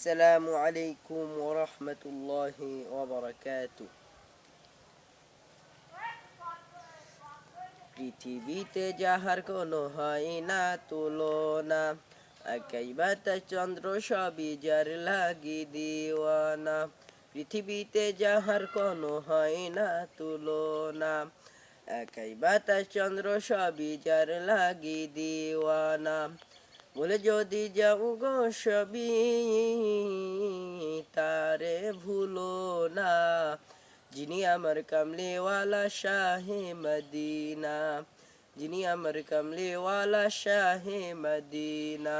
আসসালামু আলাইকুম ওরহমতুল্লাহি ওবরাকাতু পৃথিবীতে যাহার কোনো হয় না তুলনা একাই বাতাস চন্দ্র সবই যার লাগি দিওয়ানা। পৃথিবীতে যাহার কোনো হয় না তুলনা একাই বাতাস চন্দ্র সবই যার লাগি দিওয়ানা। বলে, যদি যাও গো সবই তারে ভুলো না। যিনি আমার কামলিওয়ালা শাহে মদিনা, যিনি আমার কামলিওয়ালা শাহে মদিনা,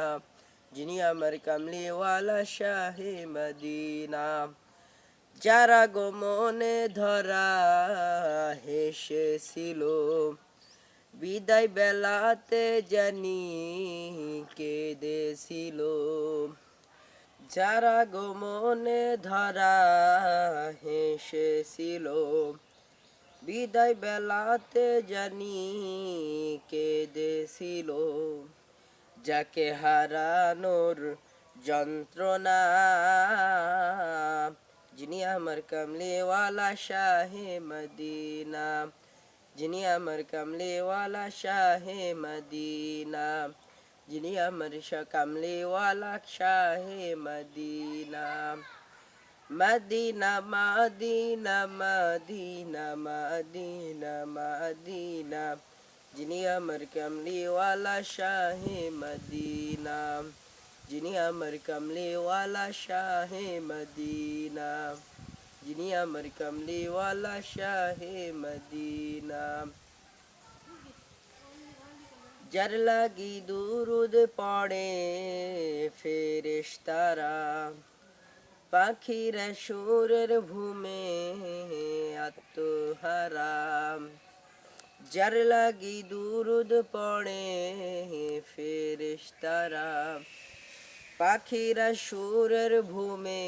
যিনি আমার কামলিওয়ালা শাহে মদিনা। যারা গো মনে ধরা হেসেছিল বিদায় বেলাতে জানি কেঁদেছিল যারা গো মনে ধরা হেসেছিল। বিদায় বেলাতে জানি কেঁদেছিল যাকে হারানোর যন্ত্রণা। যিনি আমার কামলিওয়ালা শাহে মদিনা। যিনি আমার কামলিওয়ালা শাহে মদিনা যিনি আমার কামলিওয়ালা শাহে মদিনা মদিনা মদিনা মদিনা মদিনা মদিনা যিনি আমার কামলিওয়ালা শাহে মদিনা যিনি আমার কামলিওয়ালা শাহে মদিনা যিনি আমার কামলিওয়ালা শাহে মদিনা। যার লাগি দুরুদ পড়ে ফেরেশতারা। পাখিরা সুরের ভূমে আত্মহারাম যার লাগি দুরুদ পড়ে ফেরেশতারা। পাখিরা সুরের ভূমে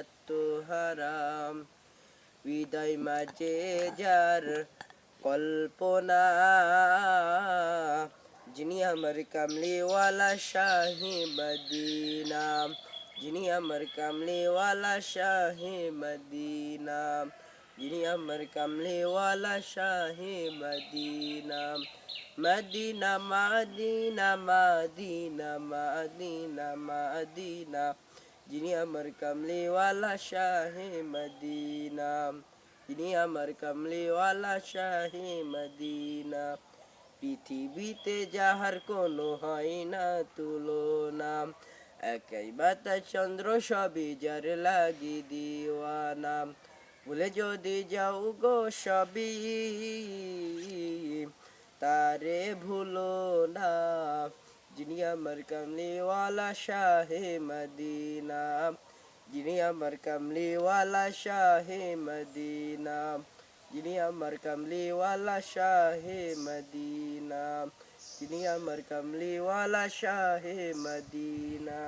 আত্মহারাম। বিদায় মাঝে যার কল্পনা, যিনি আমার কামলিওয়ালা শাহে মদিনা। যিনি আমার কামলিওয়ালা শাহে মদিনা। যিনি আমার কামলিওয়ালা শাহে মদিনা মদিনা, মাদিনা মাদিনা মাদিনা মাদিনা। যিনি আমার কামলিওয়ালা শাহে মদিনা, যিনি আমার কামলিওয়ালা শাহে মদিনা। পৃথিবীতে যাহার কোনো হয় না তুলনা, একাই বাতাস চন্দ্র সবই যার লাগি দিওয়ানা। বলে যদি যাও গো সবই তারে ভুলো না যিনি আমার কামলিওয়ালা শাহে মদিনা যিনি আমার কামলিওয়ালা শাহে মদিনা যিনি আমার কামলিওয়ালা শাহে মদিনা যিনি আমার কামলিওয়ালা শাহে মদিনা